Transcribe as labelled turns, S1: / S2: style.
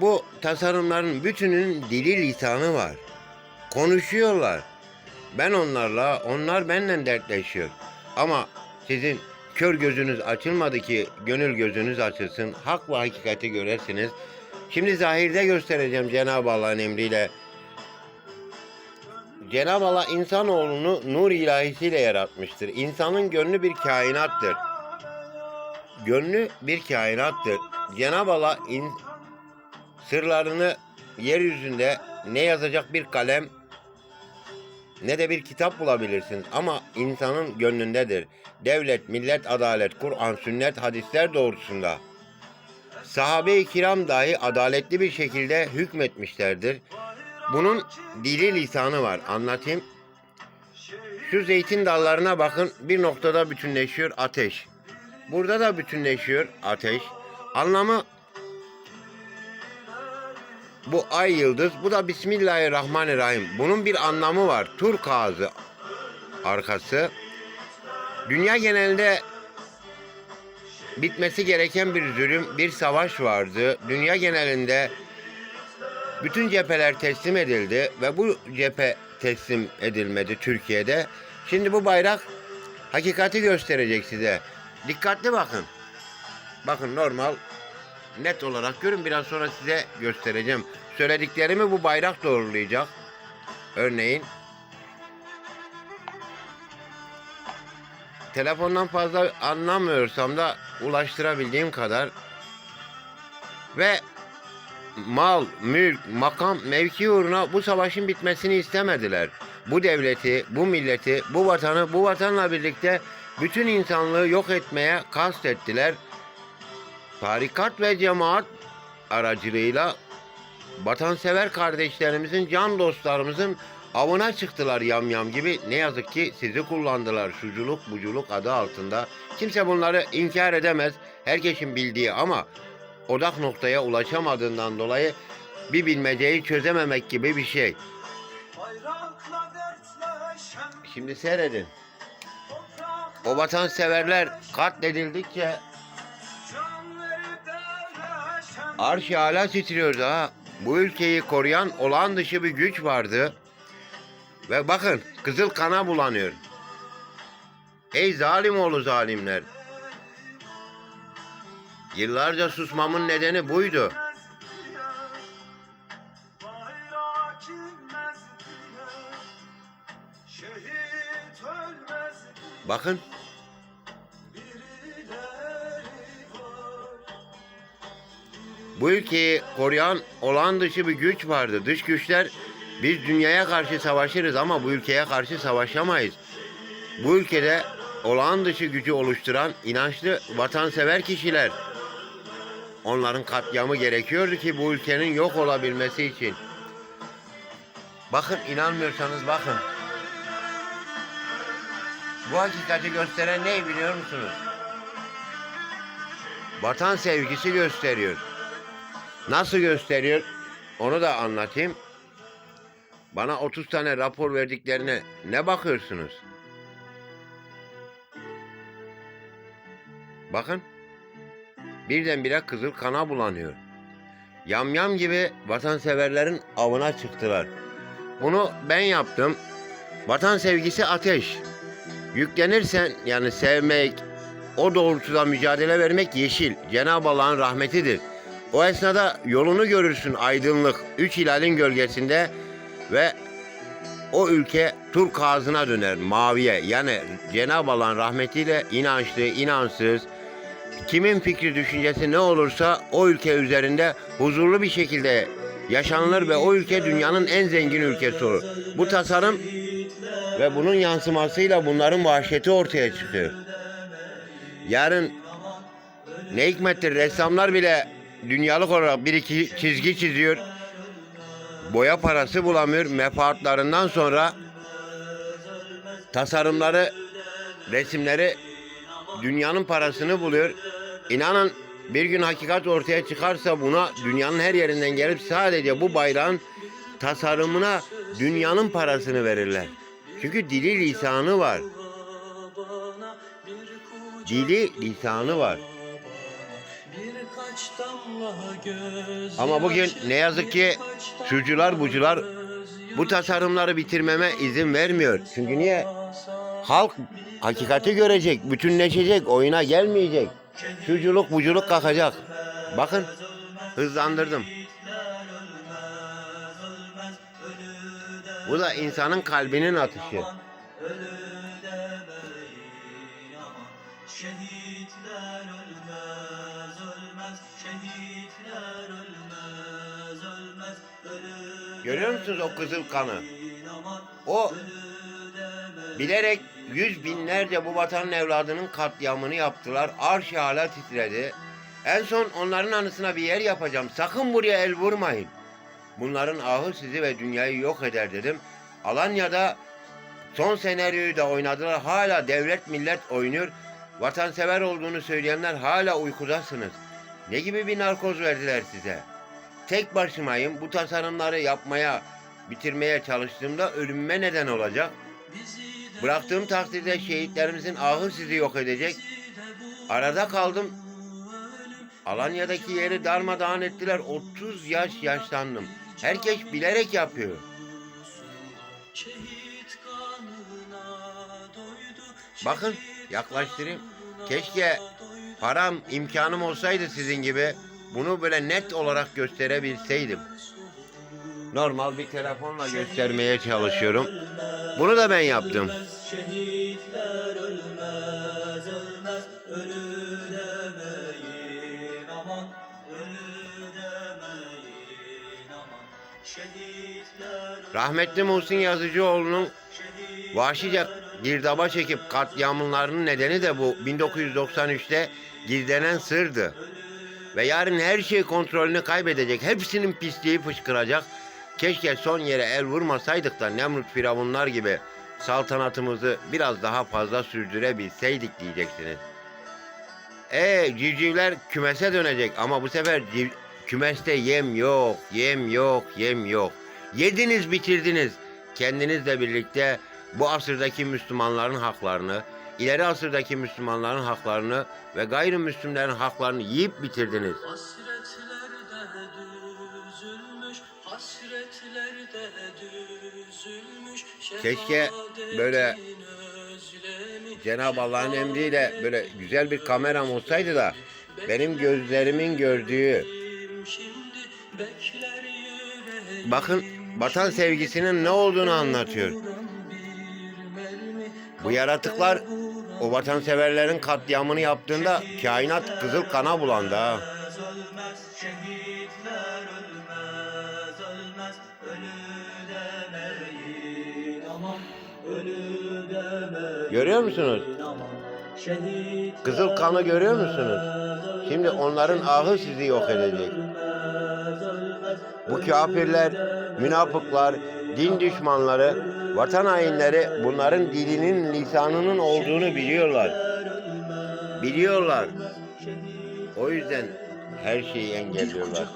S1: Bu tasarımların bütünün dili lisanı var. Konuşuyorlar. Ben onlarla, onlar benimle dertleşiyor. Ama sizin kör gözünüz açılmadı ki gönül gözünüz açılsın. Hak ve hakikati göresiniz. Şimdi zahirde göstereceğim Cenab-ı Allah'ın emriyle. Cenab-ı Allah insanoğlunu nur ilahisiyle yaratmıştır. İnsanın gönlü bir kainattır. Gönlü bir kainattır. Cenab-ı Allah in, sırlarını yeryüzünde ne yazacak bir kalem ne de bir kitap bulabilirsiniz ama insanın gönlündedir. Devlet, millet, adalet, Kur'an, sünnet, hadisler doğrultusunda. Sahabe-i kiram dahi adaletli bir şekilde hükmetmişlerdir. Bunun dili lisanı var. Anlatayım. Şu zeytin dallarına bakın. Bir noktada bütünleşiyor ateş. Burada da bütünleşiyor ateş. Anlamı bu ay yıldız. Bu da Bismillahirrahmanirrahim. Bunun bir anlamı var. Turk ağzı arkası. Dünya genelinde bitmesi gereken bir zulüm, bir savaş vardı. Dünya genelinde bütün cepheler teslim edildi ve bu cephe teslim edilmedi Türkiye'de. Şimdi bu bayrak hakikati gösterecek size. Dikkatli bakın. Bakın normal net olarak görün biraz sonra size göstereceğim. Söylediklerimi bu bayrak doğrulayacak. Örneğin telefondan fazla anlamıyorsam da ulaştırabildiğim kadar ve mal, mülk, makam, mevki uğruna bu savaşın bitmesini istemediler. Bu devleti, bu milleti, bu vatanı, bu vatanla birlikte bütün insanlığı yok etmeye kastettiler. Tarikat ve cemaat aracılığıyla vatansever kardeşlerimizin, can dostlarımızın avına çıktılar yamyam gibi. Ne yazık ki sizi kullandılar şuculuk buculuk adı altında. Kimse bunları inkar edemez. Herkesin bildiği ama odak noktaya ulaşamadığından dolayı bir bilmeceyi çözememek gibi bir şey. Şimdi seyredin. O vatanseverler katledildikçe arş hala titriyordu ha. Bu ülkeyi koruyan olağan dışı bir güç vardı. Ve bakın kızıl kana bulanıyor. Ey zalim oğlu zalimler. Yıllarca susmamın nedeni buydu. Bakın bu ülkeyi koruyan olağan dışı bir güç vardı. Dış güçler biz dünyaya karşı savaşırız ama bu ülkeye karşı savaşamayız. Bu ülkede olağan dışı gücü oluşturan inançlı vatansever kişiler. Onların katliamı gerekiyordu ki bu ülkenin yok olabilmesi için. Bakın inanmıyorsanız bakın. Bu hakikati gösteren ne biliyor musunuz? Vatan sevgisi gösteriyor. Nasıl gösteriyor? Onu da anlatayım. Bana 30 tane rapor verdiklerine ne bakıyorsunuz? Bakın. Birdenbire kızıl kana bulanıyor. Yamyam gibi vatanseverlerin avına çıktılar. Bunu ben yaptım. Vatan sevgisi ateş. Yüklenirsen yani sevmek, o doğrultuda mücadele vermek yeşil. Cenab-ı Allah'ın rahmetidir. O esnada yolunu görürsün aydınlık. Üç hilalin gölgesinde ve o ülke Türk ağzına döner maviye. Yani Cenab-ı Allah'ın rahmetiyle inançlı, inançsız, kimin fikri düşüncesi ne olursa o ülke üzerinde huzurlu bir şekilde yaşanılır ve o ülke dünyanın en zengin ülkesi olur. Bu tasarım ve bunun yansımasıyla bunların vahşeti ortaya çıkıyor. Yarın ne hikmettir ressamlar bile dünyalık olarak bir iki çizgi çiziyor. Boya parası bulamıyor. Mefaatlarından sonra tasarımları, resimleri dünyanın parasını buluyor. İnanın bir gün hakikat ortaya çıkarsa buna dünyanın her yerinden gelip sadece bu bayrağın tasarımına dünyanın parasını verirler. Çünkü dili lisanı var. Dili lisanı var. Ama bugün ne yazık ki şucular bucular bu tasarımları bitirmeme izin vermiyor. Çünkü niye? Halk hakikati görecek, bütünleşecek, oyuna gelmeyecek. Şuculuk buculuk kalkacak. Bakın hızlandırdım. Bu da insanın kalbinin atışı.
S2: Şehitler
S1: Görüyor musunuz o kızıl kanı? O bilerek yüz binlerce bu vatanın evladının katliamını yaptılar. Arş hala titredi. En son onların anısına bir yer yapacağım. Sakın buraya el vurmayın. Bunların ahı sizi ve dünyayı yok eder dedim. Alanya'da son senaryoyu da oynadılar. Hala devlet millet oynuyor. Vatansever olduğunu söyleyenler hala uykudasınız. Ne gibi bir narkoz verdiler size? Tek başımayım. Bu tasarımları yapmaya, bitirmeye çalıştığımda ölümüme neden olacak. Bıraktığım takdirde şehitlerimizin ahı sizi yok edecek. Arada kaldım. Alanya'daki yeri darmadağın ettiler. 30 yaş yaşlandım. Herkes bilerek yapıyor. Bakın yaklaştırayım. Keşke param, imkanım olsaydı sizin gibi bunu böyle net olarak gösterebilseydim. Normal bir telefonla göstermeye çalışıyorum. Bunu da ben yaptım. Rahmetli Muhsin Yazıcıoğlu'nun vahşice girdaba çekip katliamlarının nedeni de bu 1993'te gizlenen sırdı. Ve yarın her şey kontrolünü kaybedecek. Hepsinin pisliği fışkıracak. Keşke son yere el vurmasaydık da Nemrut Firavunlar gibi saltanatımızı biraz daha fazla sürdürebilseydik diyeceksiniz. E civcivler kümese dönecek ama bu sefer civ- kümeste yem yok, yem yok, yem yok. Yediniz bitirdiniz. Kendinizle birlikte bu asırdaki Müslümanların haklarını, ileri asırdaki Müslümanların haklarını ve gayrimüslimlerin haklarını yiyip bitirdiniz.
S2: Hasretlerde düzülmüş, hasretlerde düzülmüş.
S1: Keşke böyle Cenab-ı Allah'ın emriyle böyle güzel bir kameram olsaydı da benim gözlerimin gördüğü bakın vatan sevgisinin ne olduğunu anlatıyor. Bu yaratıklar o vatanseverlerin katliamını yaptığında kainat kızıl kana bulandı ha. Görüyor musunuz? Kızıl kanı görüyor musunuz? Şimdi onların ahı sizi yok edecek. Bu kafirler, münafıklar, din düşmanları, vatan hainleri bunların dilinin, lisanının olduğunu biliyorlar. Biliyorlar. O yüzden her şeyi engelliyorlar.